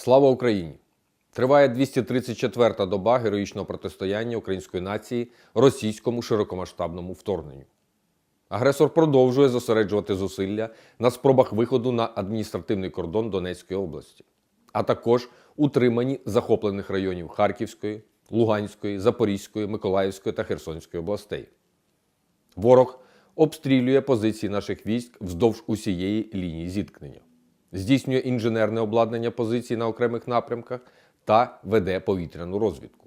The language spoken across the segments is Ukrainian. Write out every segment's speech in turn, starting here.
Слава Україні! Триває 234-та доба героїчного протистояння української нації російському широкомасштабному вторгненню. Агресор продовжує зосереджувати зусилля на спробах виходу на адміністративний кордон Донецької області, а також утриманні захоплених районів Харківської, Луганської, Запорізької, Миколаївської та Херсонської областей. Ворог обстрілює позиції наших військ вздовж усієї лінії зіткнення, здійснює інженерне обладнання позицій на окремих напрямках та веде повітряну розвідку.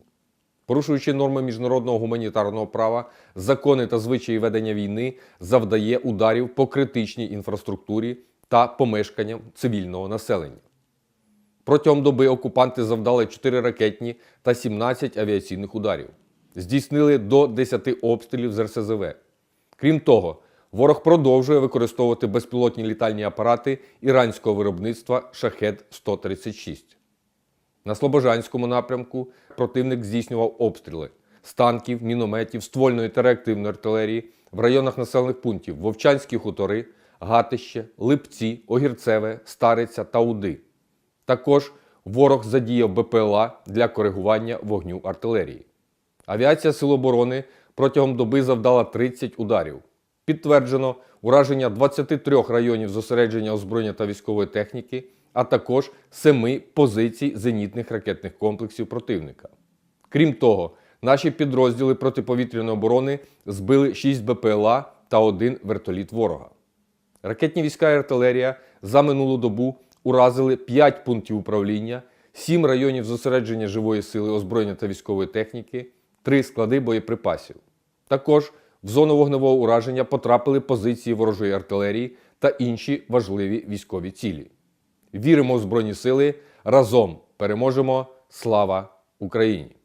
Порушуючи норми міжнародного гуманітарного права, закони та звичаї ведення війни, завдає ударів по критичній інфраструктурі та помешканням цивільного населення. Протягом доби окупанти завдали 4 ракетні та 17 авіаційних ударів. Здійснили до 10 обстрілів з РСЗВ. Крім того, ворог продовжує використовувати безпілотні літальні апарати іранського виробництва Шахед 136 На Слобожанському напрямку противник здійснював обстріли з танків, мінометів, ствольної та реактивної артилерії в районах населених пунктів Вовчанські хутори, Гатище, Липці, Огірцеве, Стариця та Уди. Також ворог задіяв БПЛА для коригування вогню артилерії. Авіація Сил оборони протягом доби завдала 30 ударів. Підтверджено ураження 23 районів зосередження озброєння та військової техніки, а також 7 позицій зенітних ракетних комплексів противника. Крім того, наші підрозділи протиповітряної оборони збили 6 БПЛА та 1 вертоліт ворога. Ракетні війська і артилерія за минулу добу уразили 5 пунктів управління, 7 районів зосередження живої сили озброєння та військової техніки, 3 склади боєприпасів. Також в зону вогневого ураження потрапили позиції ворожої артилерії та інші важливі військові цілі. Віримо в Збройні Сили. Разом переможемо! Слава Україні!